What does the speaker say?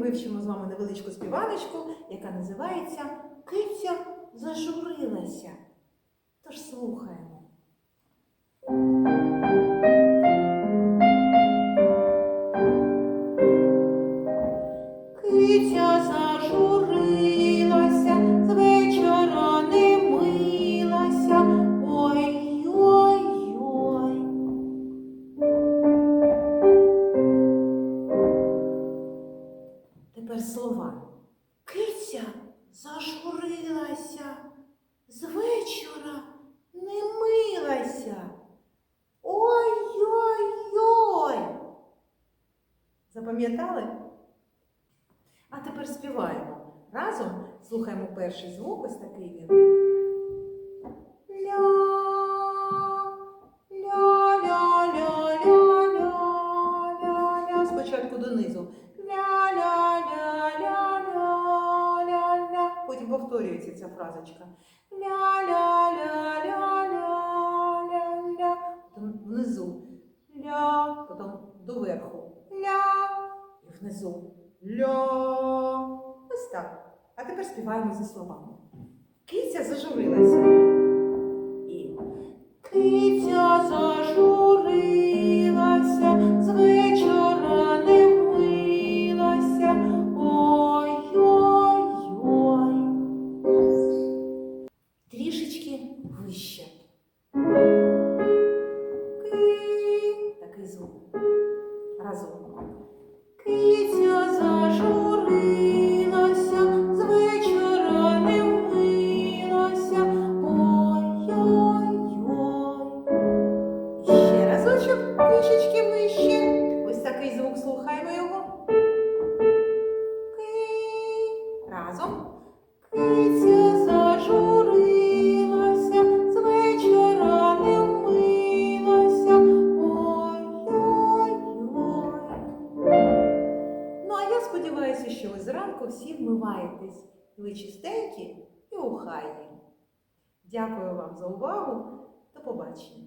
вивчимо з вами невеличку співаночку, яка називається Киця зажурилася. Тож слухаємо. Киця зажурилася, Тепер слова. Киця зажурилася, з вечора не милася. Ой-ой-ой. Запам'ятали? А тепер співаємо. Разом слухаємо перший звук, ось такий він. Ля. Спочатку донизу. Повторюється ця фразочка. Ля, ля, ля, ля, ля, ля, ля. Потім внизу. Ля, потім доверху. Ля. І внизу. Ля. Ось так. А тепер співаємо за словами. Киця зажурилася. І киця Разом. Киця сподіваюся, що ви зранку всі вмиваєтесь. Ви чистенькі і ухайні. Дякую вам за увагу. До побачення.